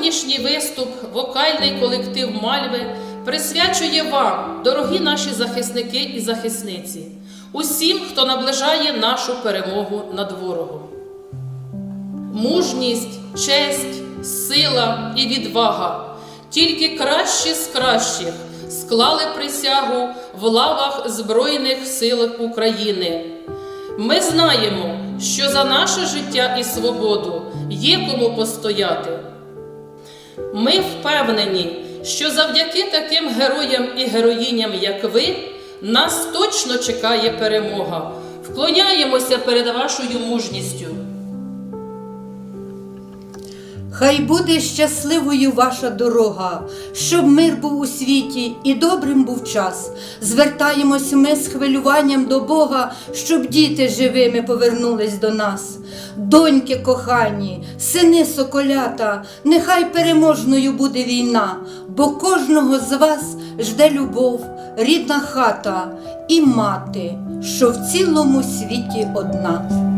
сьогоднішній виступ вокальний колектив Мальви присвячує вам, дорогі наші захисники і захисниці, усім, хто наближає нашу перемогу над ворогом. Мужність, честь, сила і відвага тільки кращі з кращих склали присягу в лавах Збройних сил України. Ми знаємо, що за наше життя і свободу є кому постояти. Ми впевнені, що завдяки таким героям і героїням, як ви, нас точно чекає перемога. Вклоняємося перед вашою мужністю. Хай буде щасливою ваша дорога, щоб мир був у світі і добрим був час. Звертаємось ми з хвилюванням до Бога, щоб діти живими повернулись до нас. Доньки кохані, сини соколята, нехай переможною буде війна, бо кожного з вас жде любов, рідна хата і мати, що в цілому світі одна.